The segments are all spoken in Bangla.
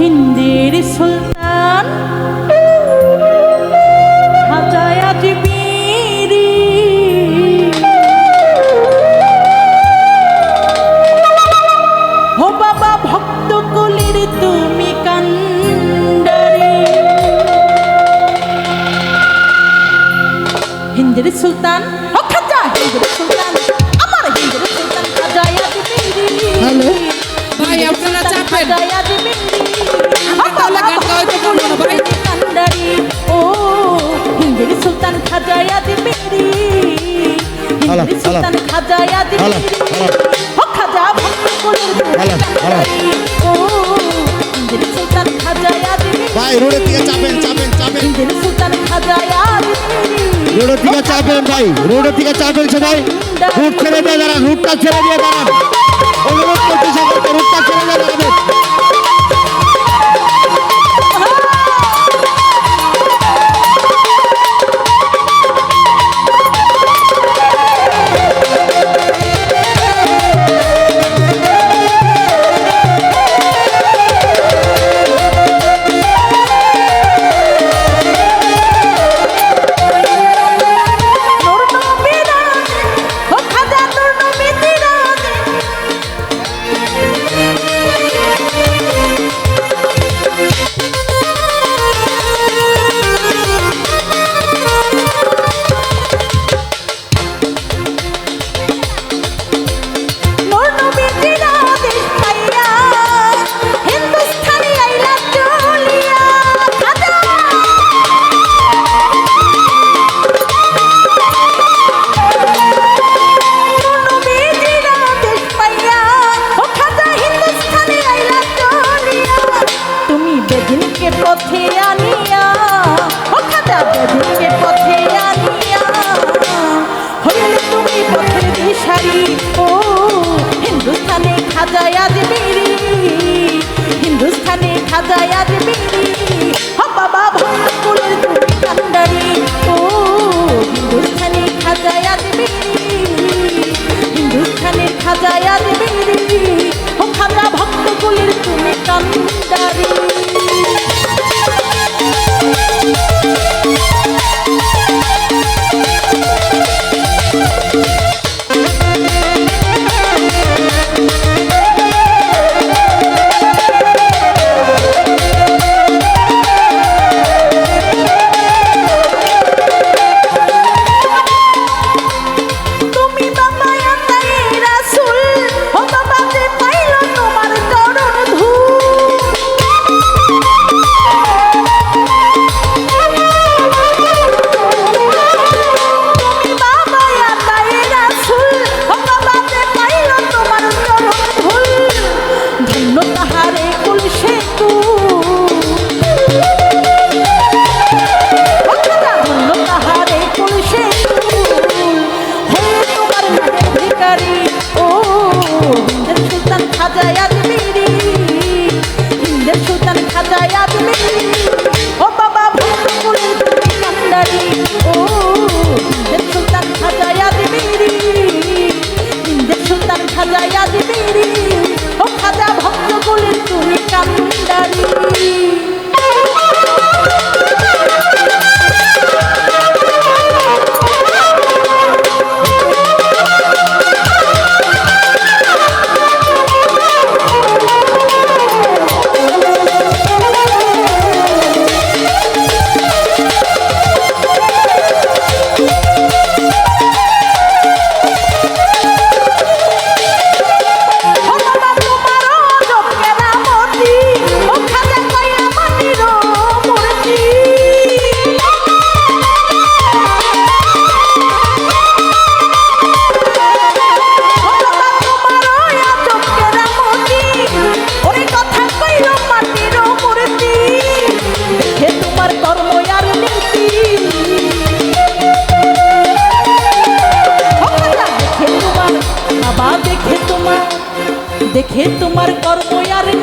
হিন্দির সুলতান। হাজায় আজমিরি হো বাবা ভক্ত কলির তুমি কান্ডারি। হিন্দির সুলতান ও ভাই আপনারা চাপেন। সুলতান খাজায়া দি মেরি সুলতান খাজায়া দি ও খাজা ভক্ত কুলুর ও সুলতান খাজায়া দি ভাই রোডে দিয়ে চাপেন চাপেন চাপেন সুলতান খাজায়া দি রোডে দিয়ে চাপেন ভাই রোডে দিয়ে চাপেন সবাই রুট ছেড়ে দিয়ে রুটটা ছেড়ে দিয়ে দাঁড়ান। অনুরোধ করতে সকলকে, রুটটা ছেড়ে দিয়ে দাঁড়াবেন দিনকে পথে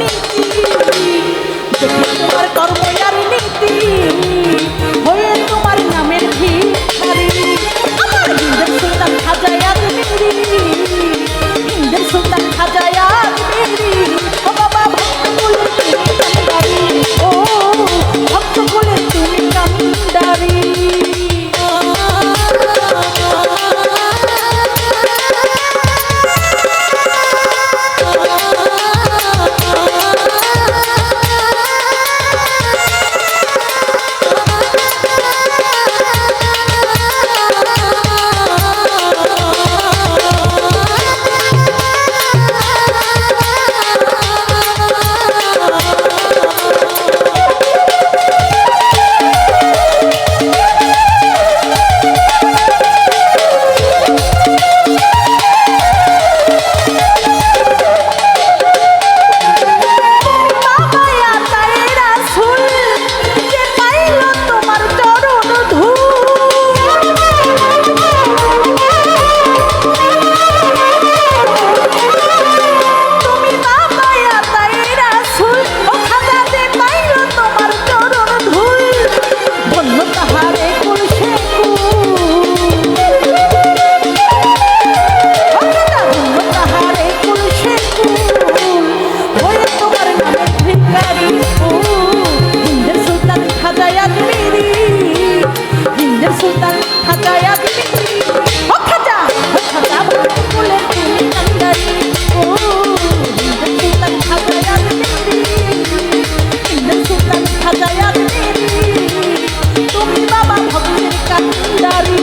Thank you. তুমি বাবা ভক্তের কান্দারি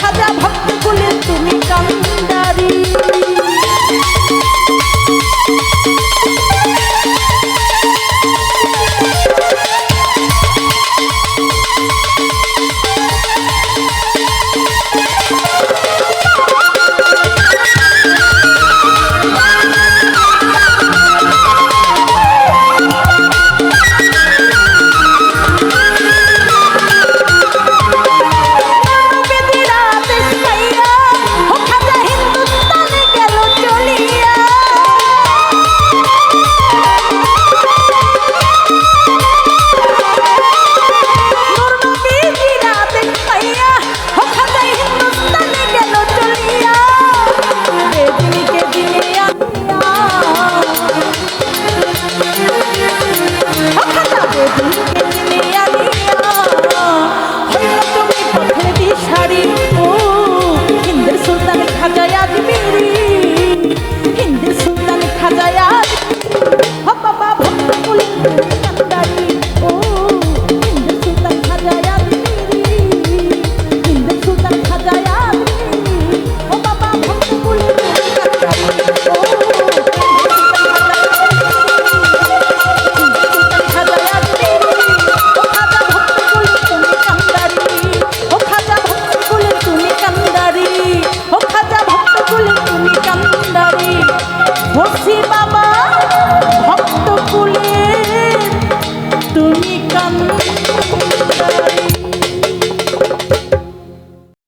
খাজা ভক্ত কুলে তুমি কান্দারি।